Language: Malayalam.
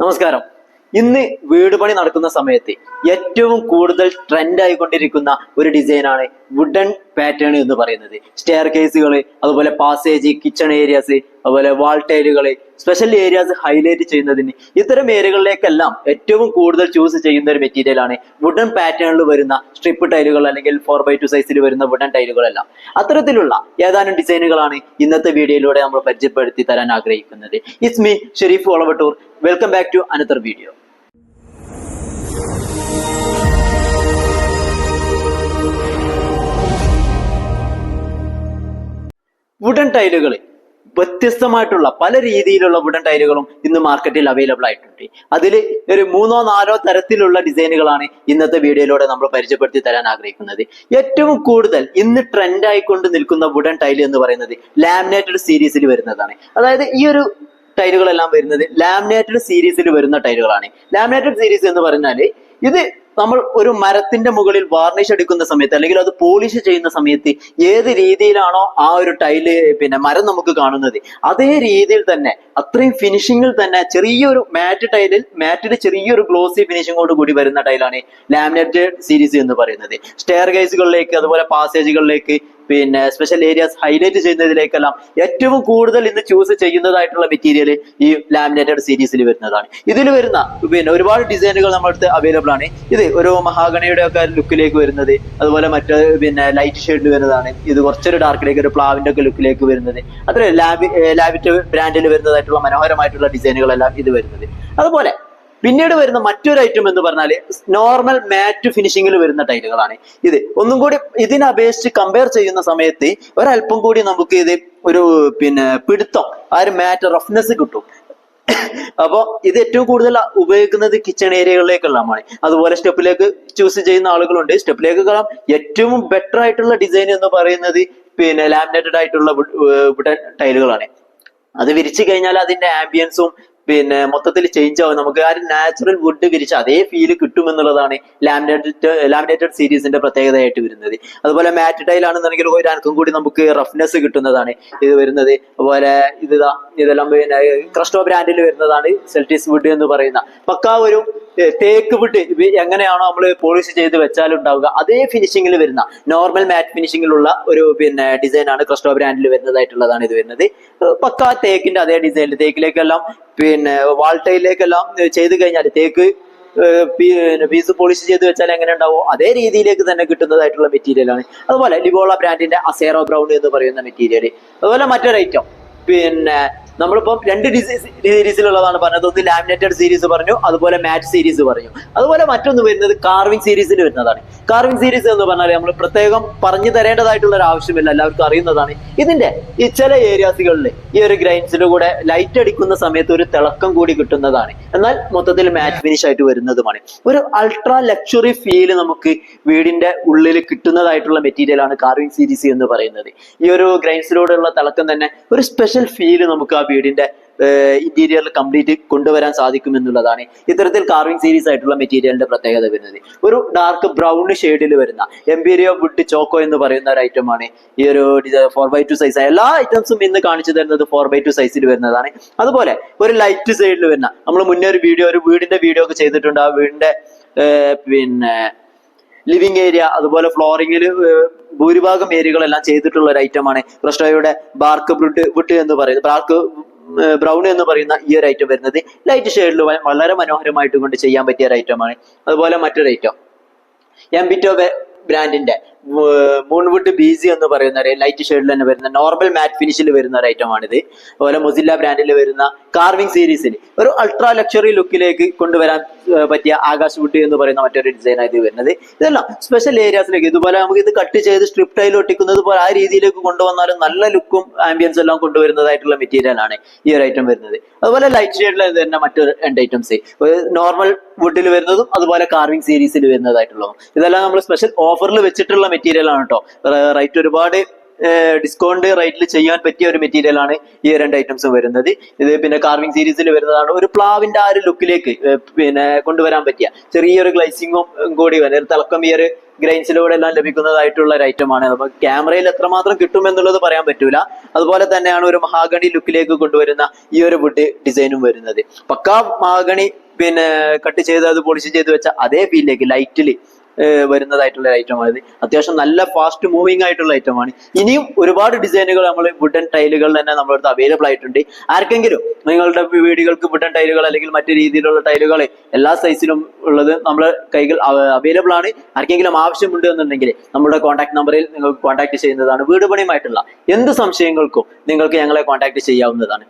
നമസ്കാരം. ഇന്ന് വീട് പണി നടക്കുന്ന സമയത്ത് ഏറ്റവും കൂടുതൽ ട്രെൻഡ് ആയിക്കൊണ്ടിരിക്കുന്ന ഒരു ഡിസൈനാണ് വുഡൻ പാറ്റേൺ എന്ന് പറയുന്നത്. സ്റ്റെയർ കേസുകൾ അതുപോലെ പാസേജ് കിച്ചൺ ഏരിയാസ് അതുപോലെ വാൾ ടൈലുകൾ സ്പെഷ്യൽ ഏരിയാസ് ഹൈലൈറ്റ് ചെയ്യുന്നതിന് ഇത്തരം ഏരിയകളിലേക്കെല്ലാം ഏറ്റവും കൂടുതൽ ചൂസ് ചെയ്യുന്ന ഒരു മെറ്റീരിയൽ ആണ് വുഡൻ പാറ്റേണിൽ വരുന്ന സ്ട്രിപ്പ് ടൈലുകൾ അല്ലെങ്കിൽ ഫോർ ബൈ ടു സൈസിൽ വരുന്ന വുഡൻ ടൈലുകളെല്ലാം അത്തരത്തിലുള്ള ഏതാനും ഡിസൈനുകളാണ് ഇന്നത്തെ വീഡിയോയിലൂടെ നമ്മൾ പരിചയപ്പെടുത്തി തരാൻ ആഗ്രഹിക്കുന്നത്. Ismi Sharif Olavattur welcome back to another video wooden ടൈലുകൾ വ്യത്യസ്തമായിട്ടുള്ള പല രീതിയിലുള്ള വുഡൻ ടൈലുകളും ഇന്ന് മാർക്കറ്റിൽ അവൈലബിൾ ആയിട്ടുണ്ട്. അതിൽ ഒരു മൂന്നോ നാലോ തരത്തിലുള്ള ഡിസൈനുകളാണ് ഇന്നത്തെ വീഡിയോയിലൂടെ നമ്മൾ പരിചയപ്പെടുത്തി തരാൻ ആഗ്രഹിക്കുന്നത്. ഏറ്റവും കൂടുതൽ ഇന്ന് ട്രെൻഡ് ആയിക്കൊണ്ട് നിൽക്കുന്ന വുഡൻ ടൈൽ എന്ന് പറയുന്നത് ലാമിനേറ്റഡ് സീരീസിൽ വരുന്നതാണ്. അതായത് ഈ ഒരു ടൈലുകളെല്ലാം വരുന്നത് ലാമിനേറ്റഡ് സീരീസിൽ വരുന്ന ടൈലുകളാണ് ലാമിനേറ്റഡ് സീരീസ് എന്ന് പറഞ്ഞാൽ ഇത് നമ്മൾ ഒരു മരത്തിന്റെ മുകളിൽ വാർണിഷ് അടിക്കുന്ന സമയത്ത് അല്ലെങ്കിൽ അത് പോളിഷ് ചെയ്യുന്ന സമയത്ത് ഏത് രീതിയിലാണോ ആ ഒരു ടൈൽ പിന്നെ മരം നമുക്ക് കാണുന്നത്. അതേ രീതിയിൽ തന്നെ അത്രയും ഫിനിഷിങ്ങിൽ തന്നെ ചെറിയൊരു മാറ്റ് ടൈലിൽ മാറ്റിൽ ചെറിയൊരു ഗ്ലോസി ഫിനിഷിങ്ങോട് കൂടി വരുന്ന ടൈലാണ് ലാമിനേറ്റഡ് സീരീസ് എന്ന് പറയുന്നത്. സ്റ്റെയർ ഗൈസുകളിലേക്ക് അതുപോലെ പാസേജുകളിലേക്ക് പിന്നെ സ്പെഷ്യൽ ഏരിയാസ് ഹൈലൈറ്റ് ചെയ്യുന്നതിലേക്കെല്ലാം ഏറ്റവും കൂടുതൽ ഇന്ന് ചൂസ് ചെയ്യുന്നതായിട്ടുള്ള മെറ്റീരിയൽ ഈ ലാമിനേറ്റഡ് സീരീസിൽ വരുന്നതാണ്. ഇതിൽ വരുന്ന പിന്നെ ഒരുപാട് ഡിസൈനുകൾ നമ്മുടെ അടുത്ത് അവൈലബിൾ ആണ്. ഇത് ഒരു മഹാഗണയുടെ ഒക്കെ ലുക്കിലേക്ക് വരുന്നത് അതുപോലെ മറ്റ് പിന്നെ ലൈറ്റ് ഷെയ്ഡിൽ വരുന്നതാണ്. ഇത് കുറച്ചൊരു ഡാർക്കിലേക്ക് ഒരു പ്ലാവിന്റെ ഒക്കെ ലുക്കിലേക്ക് വരുന്നത്. അത്ര ലാബി ലാബിറ്റ് ബ്രാൻഡിൽ വരുന്നതായിട്ടുള്ള മനോഹരമായിട്ടുള്ള ഡിസൈനുകളെല്ലാം ഇത് വരുന്നത്. അതുപോലെ പിന്നീട് വരുന്ന മറ്റൊരു ഐറ്റം എന്ന് പറഞ്ഞാൽ നോർമൽ മാറ്റ് ഫിനിഷിങ്ങിൽ വരുന്ന ടൈലുകളാണ്. ഇത് ഒന്നും കൂടി ഇതിനെ അപേക്ഷിച്ച് കമ്പയർ ചെയ്യുന്ന സമയത്ത് ഒരല്പം കൂടി നമുക്ക് ഇത് ഒരു പിന്നെ പിടുത്തം ആ ഒരു മാറ്റ് റഫ്നെസ് കിട്ടും. അപ്പോൾ ഇത് ഏറ്റവും കൂടുതൽ ഉപയോഗിക്കുന്നത് കിച്ചൺ ഏരിയകളിലേക്കുള്ളതാണ് അതുപോലെ സ്റ്റെപ്പിലേക്ക് ചൂസ് ചെയ്യുന്ന ആളുകളുണ്ട്. സ്റ്റെപ്പിലേക്ക് കാണാം ഏറ്റവും ബെറ്റർ ആയിട്ടുള്ള ഡിസൈൻ എന്ന് പറയുന്നത് പിന്നെ ലാമിനേറ്റഡ് ആയിട്ടുള്ള ടൈലുകളാണ്. അത് വിരിച്ചു കഴിഞ്ഞാൽ അതിന്റെ ആംബിയൻസും പിന്നെ മൊത്തത്തിൽ ചേഞ്ച് ആവും. നമുക്ക് ആ ഒരു നാച്ചുറൽ വുഡ് വിരിച്ച അതേ ഫീൽ കിട്ടുമെന്നുള്ളതാണ് ലാമിനേറ്റഡ് ലാമിനേറ്റഡ് സീരീസിന്റെ പ്രത്യേകതയായിട്ട് വരുന്നത്. അതുപോലെ മാറ്റ് ടൈൽ ആണെന്നുണ്ടെങ്കിൽ ഒരു അനക്കും കൂടി നമുക്ക് റഫ്നെസ് കിട്ടുന്നതാണ് ഇത് വരുന്നത്. അതുപോലെ ഇത് ഇതെല്ലാം പിന്നെ ക്രസ്റ്റോ ബ്രാൻഡിൽ വരുന്നതാണ് സെൽറ്റിസ് വുഡ് എന്ന് പറയുന്ന. പക്കാ ഒരു തേക്ക് വിട്ട് എങ്ങനെയാണോ നമ്മൾ പോളിഷ് ചെയ്ത് വെച്ചാൽ ഉണ്ടാവുക അതേ ഫിനിഷിങ്ങിൽ വരുന്ന നോർമൽ മാറ്റ് ഫിനിഷിങ്ങിലുള്ള ഒരു പിന്നെ ഡിസൈൻ ആണ് ക്രിസ്റ്റോ ബ്രാൻഡിൽ വരുന്നതായിട്ടുള്ളതാണ് ഇത് വരുന്നത്. പക്ക തേക്കിന്റെ അതേ ഡിസൈനിൽ തേക്കിലേക്കെല്ലാം പിന്നെ വാൾട്ടയിലേക്കെല്ലാം ചെയ്ത് കഴിഞ്ഞാൽ തേക്ക് പീസ് പോളിഷ് ചെയ്ത് വെച്ചാൽ എങ്ങനെ ഉണ്ടാവും അതേ രീതിയിലേക്ക് തന്നെ കിട്ടുന്നതായിട്ടുള്ള മെറ്റീരിയലാണ് അതുപോലെ ലിബോള ബ്രാൻഡിന്റെ അസേറോ ബ്രൗൺ എന്ന് പറയുന്ന മെറ്റീരിയൽ അതുപോലെ മറ്റൊരു ഐറ്റം പിന്നെ നമ്മളിപ്പം രണ്ട് സീരീസിലുള്ളതാണ് പറഞ്ഞത്. ഒന്ന് ലാമിനേറ്റഡ് സീരീസ് പറഞ്ഞു അതുപോലെ മാറ്റ് സീരീസ് പറഞ്ഞു. അതുപോലെ മറ്റൊന്ന് വരുന്നത് കാർവിംഗ് സീരീസിൽ വരുന്നതാണ്. കാർവിംഗ് സീരീസ് എന്ന് പറഞ്ഞാൽ നമ്മൾ പ്രത്യേകം പറഞ്ഞു തരേണ്ടതായിട്ടുള്ള ഒരു ആവശ്യമില്ല. എല്ലാവർക്കും അറിയുന്നതാണ്. ഇതിന്റെ ഈ ചില ഏരിയാസുകളിൽ ഈ ഒരു ഗ്രൈൻസിന്റെ കൂടെ ലൈറ്റ് അടിക്കുന്ന സമയത്ത് ഒരു തിളക്കം കൂടി കിട്ടുന്നതാണ്. എന്നാൽ മൊത്തത്തിൽ മാറ്റ് ഫിനിഷ് ആയിട്ട് വരുന്നതുമാണ്. ഒരു അൾട്രാ ലക്ഷറി ഫീൽ നമുക്ക് വീടിന്റെ ഉള്ളിൽ കിട്ടുന്നതായിട്ടുള്ള മെറ്റീരിയൽ ആണ് കാർവിംഗ് സീരീസ് എന്ന് പറയുന്നത്. ഈ ഒരു ഗ്രൈൻസിലൂടെയുള്ള തിളക്കം തന്നെ ഒരു സ്പെഷ്യൽ ഫീൽ നമുക്ക് ആ വീടിന്റെ ഇന്റീരിയറിൽ കംപ്ലീറ്റ് കൊണ്ടുവരാൻ സാധിക്കും എന്നുള്ളതാണ് ഇത്തരത്തിൽ കാർവിംഗ് സീരീസ് ആയിട്ടുള്ള മെറ്റീരിയലിന്റെ പ്രത്യേകത വരുന്നത്. ഒരു ഡാർക്ക് ബ്രൗൺ ഷെയ്ഡിൽ വരുന്ന എംപീരിയോ വുഡ് ചോക്കോ എന്ന് പറയുന്ന ഒരു ഐറ്റം ആണ്. ഈ ഒരു ഫോർ ബൈ ടു സൈസ് എല്ലാ ഐറ്റംസും ഇന്ന് കാണിച്ചു തരുന്നത് ഫോർ ബൈ ടു സൈസിൽ വരുന്നതാണ്. അതുപോലെ ഒരു ലൈറ്റ് സൈഡിൽ വരുന്ന നമ്മൾ മുന്നേ ഒരു വീഡിയോ ഒരു വീടിന്റെ വീഡിയോ ഒക്കെ ചെയ്തിട്ടുണ്ട്. ആ വീടിന്റെ പിന്നെ ലിവിംഗ് ഏരിയ അതുപോലെ ഫ്ലോറിങ്ങിൽ ഭൂരിഭാഗം ഏരിയകളെല്ലാം ചെയ്തിട്ടുള്ള ഒരു ഐറ്റമാണ് ക്രിസ്റ്റോയുടെ ബാർക്ക് വുഡ് വുഡ് എന്ന് പറയുന്നത്. ബാർക്ക് ബ്രൗൺ എന്ന് പറയുന്ന ഈ ഒരു ഐറ്റം വരുന്നത് ലൈറ്റ് ഷെയ്ഡിൽ വളരെ മനോഹരമായിട്ട് കൊണ്ട് ചെയ്യാൻ പറ്റിയ ഒരു ഐറ്റമാണ് അതുപോലെ മറ്റൊരു ഐറ്റം എംബിറ്റോ ബ്രാൻഡിന്റെ മൂൺവുഡ് ബീസി എന്ന് പറയുന്ന ഒരു ലൈറ്റ് ഷെയ്ഡിൽ തന്നെ വരുന്ന നോർമൽ മാറ്റ് ഫിനിഷിൽ വരുന്ന ഒരു ഐറ്റമാണിത് അതുപോലെ മൊസില്ല ബ്രാൻഡിൽ വരുന്ന കാർവിംഗ് സീരീസിൽ ഒരു അൾട്രാ ലക്ഷറി ലുക്കിലേക്ക് കൊണ്ടുവരാൻ പറ്റിയ ആകാശ് വുഡ് എന്ന് പറയുന്ന മറ്റൊരു ഡിസൈൻ ആയിട്ട് വരുന്നത്. ഇതെല്ലാം സ്പെഷ്യൽ ഏരിയാസിലേക്ക് ഇതുപോലെ നമുക്ക് ഇത് കട്ട് ചെയ്ത് സ്ട്രിപ്പ് ടൈൽ ഒട്ടിക്കുന്നത് പോലെ ആ രീതിയിലേക്ക് കൊണ്ടുവന്നാലും നല്ല ലുക്കും ആംബിയൻസ് എല്ലാം കൊണ്ടുവരുന്നതായിട്ടുള്ള മെറ്റീരിയൽ ആണ് ഈ ഒരു ഐറ്റം വരുന്നത്. അതുപോലെ ലൈറ്റ് ഷെയ്ഡിൽ തന്നെ മറ്റൊരു രണ്ട് ഐറ്റംസ് നോർമൽ വുഡിൽ വരുന്നതും അതുപോലെ കാർവിംഗ് സീരീസിൽ വരുന്നതായിട്ടുള്ളതും. ഇതെല്ലാം നമ്മൾ സ്പെഷ്യൽ ഓഫറിൽ വെച്ചിട്ടുള്ള മെറ്റീരിയൽ ആണ് കേട്ടോ റൈറ്റ് ഒരുപാട് ഡിസ്കൗണ്ട് റേറ്റിൽ ചെയ്യാൻ പറ്റിയ ഒരു മെറ്റീരിയൽ ആണ് ഈ രണ്ട് ഐറ്റംസും വരുന്നത്. ഇത് പിന്നെ കാർവിംഗ് സീരീസിൽ വരുന്നതാണ്. ഒരു പ്ലാവിന്റെ ആ ഒരു ലുക്കിലേക്ക് പിന്നെ കൊണ്ടുവരാൻ പറ്റിയ ചെറിയൊരു ഗ്ലൈസിങ്ങും കൂടി വരും. ഒരു തിളക്കം ഈ ഒരു ഗ്രൈൻസിലൂടെ എല്ലാം ലഭിക്കുന്നതായിട്ടുള്ള ഒരു ഐറ്റമാണ് നമുക്ക് ക്യാമറയിൽ എത്രമാത്രം കിട്ടും എന്നുള്ളത് പറയാൻ പറ്റൂല. അതുപോലെ തന്നെയാണ് ഒരു മഹാഗണി ലുക്കിലേക്ക് കൊണ്ടുവരുന്ന ഈ ഒരു വുഡ് ഡിസൈനും വരുന്നത്. പക്കാ മഹാഗണി പിന്നെ കട്ട് ചെയ്ത് അത് പോളിഷ് ചെയ്ത് വെച്ച അതേ ഫീലിലേക്ക് ലൈറ്റിൽ വരുന്നതായിട്ടുള്ള ഐറ്റം ഇത് അത്യാവശ്യം നല്ല ഫാസ്റ്റ് മൂവിങ് ആയിട്ടുള്ള ഐറ്റം ആണ്. ഇനിയും ഒരുപാട് ഡിസൈനുകൾ നമ്മൾ വുഡൻ ടൈലുകൾ തന്നെ നമ്മുടെ അടുത്ത് അവൈലബിൾ ആയിട്ടുണ്ട്. ആർക്കെങ്കിലും നിങ്ങളുടെ വീടുകൾക്ക് വുഡൻ ടൈലുകൾ അല്ലെങ്കിൽ മറ്റു രീതിയിലുള്ള ടൈലുകൾ എല്ലാ സൈസിലും ഉള്ളത് നമ്മുടെ കൈകൾ അവൈലബിൾ ആണ്. ആർക്കെങ്കിലും ആവശ്യമുണ്ട് എന്നുണ്ടെങ്കിൽ നമ്മുടെ കോൺടാക്ട് നമ്പറിൽ നിങ്ങൾക്ക് കോൺടാക്ട് ചെയ്യുന്നതാണ്. വീട് പണിയുമായിട്ടുള്ള എന്ത് സംശയങ്ങൾക്കും നിങ്ങൾക്ക് ഞങ്ങളെ കോൺടാക്ട് ചെയ്യാവുന്നതാണ്.